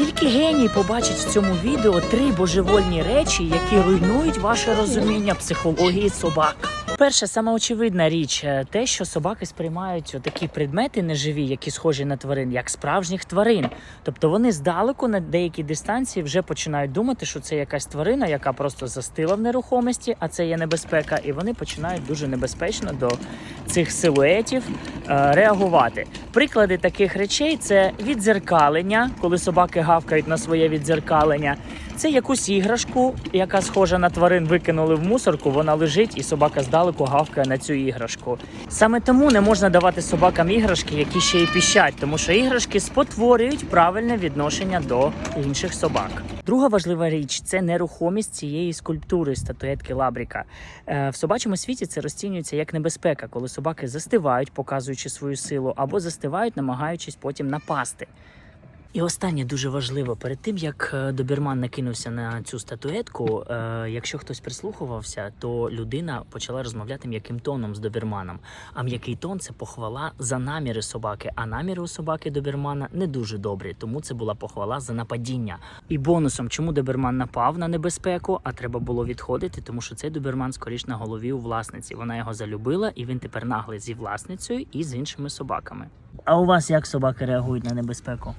Тільки геній побачить в цьому відео три божевольні речі, які руйнують ваше розуміння психології собак. Перша сама очевидна річ е, те, що собаки сприймають такі предмети неживі, які схожі на тварин, як справжніх тварин. Тобто вони здалеку на деякій дистанції вже починають думати, що це якась тварина, яка просто застила в нерухомості, а це є небезпека, і вони починають дуже небезпечно до цих силуетів е, реагувати. Приклади таких речей це віддзеркалення, коли собаки гавкають на своє віддзеркалення. Це якусь іграшку, яка схожа на тварин, викинули в мусорку. Вона лежить, і собака здалеку гавкає на цю іграшку. Саме тому не можна давати собакам іграшки, які ще й піщать, тому що іграшки спотворюють правильне відношення до інших собак. Друга важлива річ це нерухомість цієї скульптури статуетки Лабріка. Е, В собачому світі це розцінюється як небезпека, коли собаки застивають, показуючи свою силу, або застивають, намагаючись потім напасти. І останнє дуже важливо, перед тим як е, добірман накинувся на цю статуетку, е, якщо хтось прислухувався, то людина почала розмовляти м'яким тоном з добірманом. А м'який тон це похвала за наміри собаки. А наміри у собаки добірмана не дуже добрі, тому це була похвала за нападіння. І бонусом, чому добірман напав на небезпеку, а треба було відходити, тому що цей добірман скоріш на голові у власниці. Вона його залюбила, і він тепер наглий зі власницею і з іншими собаками. А у вас як собаки реагують на небезпеку?